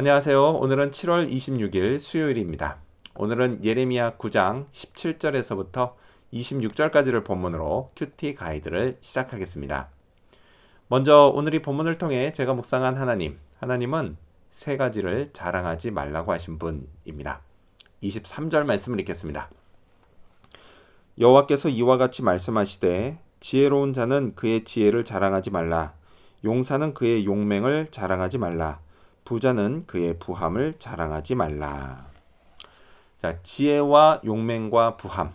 안녕하세요. 오늘은 7월 26일 수요일입니다. 오늘은 예레미야 9장 17절에서부터 26절까지를 본문으로 큐티 가이드를 시작하겠습니다. 먼저 오늘 이 본문을 통해 제가 묵상한 하나님, 하나님은 세 가지를 자랑하지 말라고 하신 분입니다. 23절 말씀을 읽겠습니다. 여호와께서 이와 같이 말씀하시되 지혜로운 자는 그의 지혜를 자랑하지 말라 용사는 그의 용맹을 자랑하지 말라 부자는 그의 부함을 자랑하지 말라. 자, 지혜와 용맹과 부함.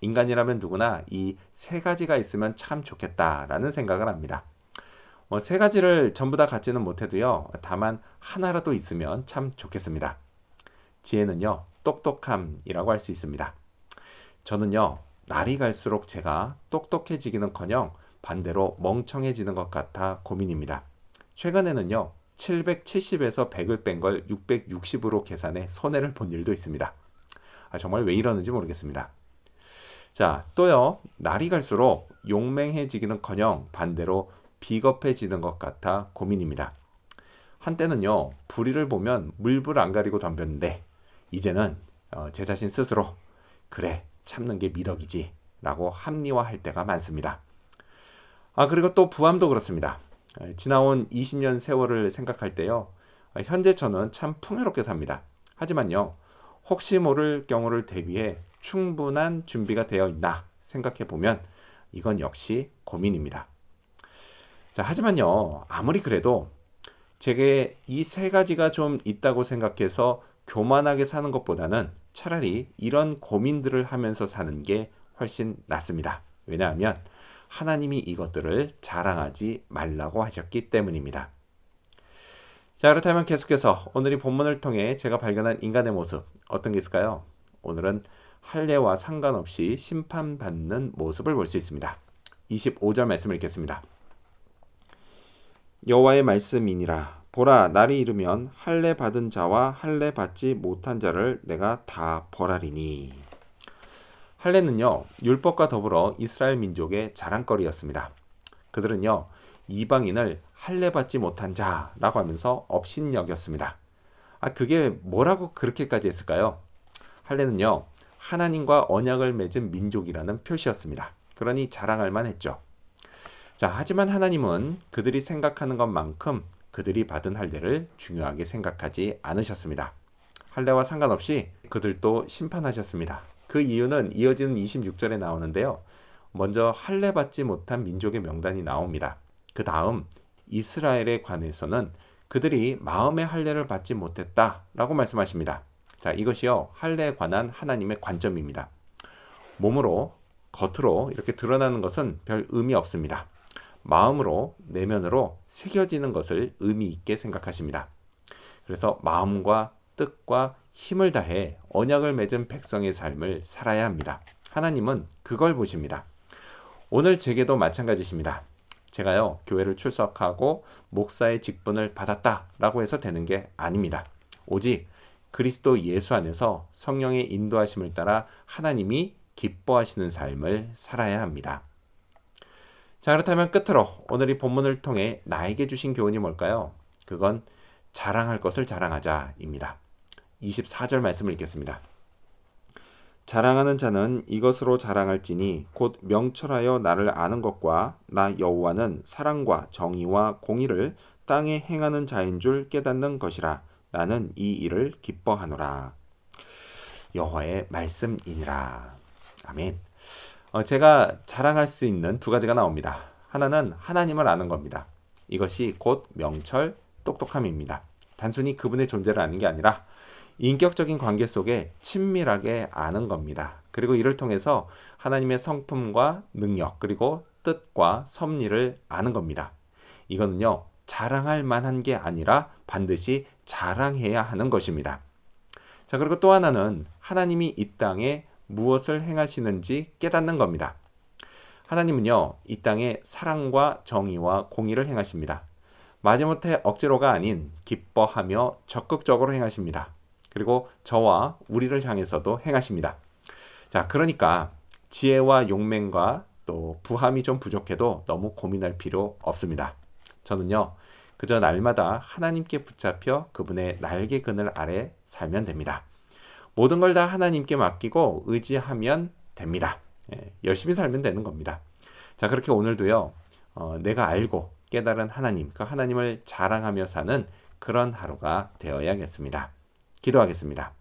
인간이라면 누구나 이 세 가지가 있으면 참 좋겠다라는 생각을 합니다. 뭐 세 가지를 전부 다 갖지는 못해도요. 다만 하나라도 있으면 참 좋겠습니다. 지혜는요. 똑똑함이라고 할 수 있습니다. 저는요. 날이 갈수록 제가 똑똑해지기는커녕 반대로 멍청해지는 것 같아 고민입니다. 최근에는요. 770에서 100을 뺀 걸 660으로 계산해 손해를 본 일도 있습니다. 아, 정말 왜 이러는지 모르겠습니다. 자, 또요. 날이 갈수록 용맹해지기는 커녕 반대로 비겁해지는 것 같아 고민입니다. 한때는요. 불의를 보면 물불 안 가리고 덤볐는데 이제는 어, 제 자신 스스로 그래 참는 게 미덕이지 라고 합리화할 때가 많습니다. 아 그리고 또 부함도 그렇습니다. 지나온 20년 세월을 생각할 때요. 현재 저는 참 풍요롭게 삽니다. 하지만요. 혹시 모를 경우를 대비해 충분한 준비가 되어 있나 생각해 보면 이건 역시 고민입니다. 자, 하지만요. 아무리 그래도 제게 이 세 가지가 좀 있다고 생각해서 교만하게 사는 것보다는 차라리 이런 고민들을 하면서 사는 게 훨씬 낫습니다. 왜냐하면 하나님이 이것들을 자랑하지 말라고 하셨기 때문입니다. 자, 그렇다면 계속해서 오늘 이 본문을 통해 제가 발견한 인간의 모습 어떤 게 있을까요? 오늘은 할례와 상관없이 심판받는 모습을 볼 수 있습니다. 25절 말씀을 읽겠습니다. 여호와의 말씀이니라 보라 날이 이르면 할례 받은 자와 할례 받지 못한 자를 내가 다 벌하리니 할례는요, 율법과 더불어 이스라엘 민족의 자랑거리였습니다. 그들은요, 이방인을 할례받지 못한 자라고 하면서 업신여겼습니다. 아, 그게 뭐라고 그렇게까지 했을까요? 할례는요, 하나님과 언약을 맺은 민족이라는 표시였습니다. 그러니 자랑할 만했죠. 자, 하지만 하나님은 그들이 생각하는 것만큼 그들이 받은 할례를 중요하게 생각하지 않으셨습니다. 할례와 상관없이 그들도 심판하셨습니다. 그 이유는 이어지는 26절에 나오는데요. 먼저 할례 받지 못한 민족의 명단이 나옵니다. 그 다음 이스라엘에 관해서는 그들이 마음의 할례를 받지 못했다라고 말씀하십니다. 자, 이것이요. 할례에 관한 하나님의 관점입니다. 몸으로 겉으로 이렇게 드러나는 것은 별 의미 없습니다. 마음으로 내면으로 새겨지는 것을 의미 있게 생각하십니다. 그래서 마음과 뜻과 힘을 다해 언약을 맺은 백성의 삶을 살아야 합니다. 하나님은 그걸 보십니다. 오늘 제게도 마찬가지십니다. 제가요, 교회를 출석하고 목사의 직분을 받았다라고 해서 되는 게 아닙니다. 오직 그리스도 예수 안에서 성령의 인도하심을 따라 하나님이 기뻐하시는 삶을 살아야 합니다. 자, 그렇다면 끝으로 오늘 이 본문을 통해 나에게 주신 교훈이 뭘까요? 그건 자랑할 것을 자랑하자입니다. 24절 말씀을 읽겠습니다. 자랑하는 자는 이것으로 자랑할지니 곧 명철하여 나를 아는 것과 나 여호와는 사랑과 정의와 공의를 땅에 행하는 자인 줄 깨닫는 것이라 나는 이 일을 기뻐하노라. 여호와의 말씀이니라. 아멘. 어, 제가 자랑할 수 있는 두 가지가 나옵니다. 하나는 하나님을 아는 겁니다. 이것이 곧 명철, 똑똑함입니다. 단순히 그분의 존재를 아는 게 아니라 인격적인 관계 속에 친밀하게 아는 겁니다. 그리고 이를 통해서 하나님의 성품과 능력, 그리고 뜻과 섭리를 아는 겁니다. 이거는요, 자랑할 만한 게 아니라 반드시 자랑해야 하는 것입니다. 자, 그리고 또 하나는 하나님이 이 땅에 무엇을 행하시는지 깨닫는 겁니다. 하나님은요, 이 땅에 사랑과 정의와 공의를 행하십니다. 마지못해 억지로가 아닌 기뻐하며 적극적으로 행하십니다. 그리고 저와 우리를 향해서도 행하십니다. 자, 그러니까 지혜와 용맹과 또 부함이 좀 부족해도 너무 고민할 필요 없습니다. 저는요, 그저 날마다 하나님께 붙잡혀 그분의 날개 그늘 아래 살면 됩니다. 모든 걸 다 하나님께 맡기고 의지하면 됩니다. 예, 열심히 살면 되는 겁니다. 자, 그렇게 오늘도요, 어, 내가 알고 깨달은 하나님, 그 하나님을 자랑하며 사는 그런 하루가 되어야겠습니다. 기도하겠습니다.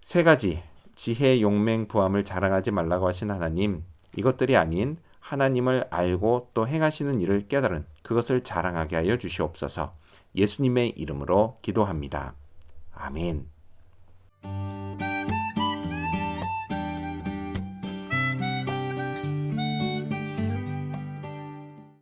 세 가지 지혜, 용맹, 부함을 자랑하지 말라고 하신 하나님, 이것들이 아닌 하나님을 알고 또 행하시는 일을 깨달은 그것을 자랑하게 하여 주시옵소서. 예수님의 이름으로 기도합니다. 아멘.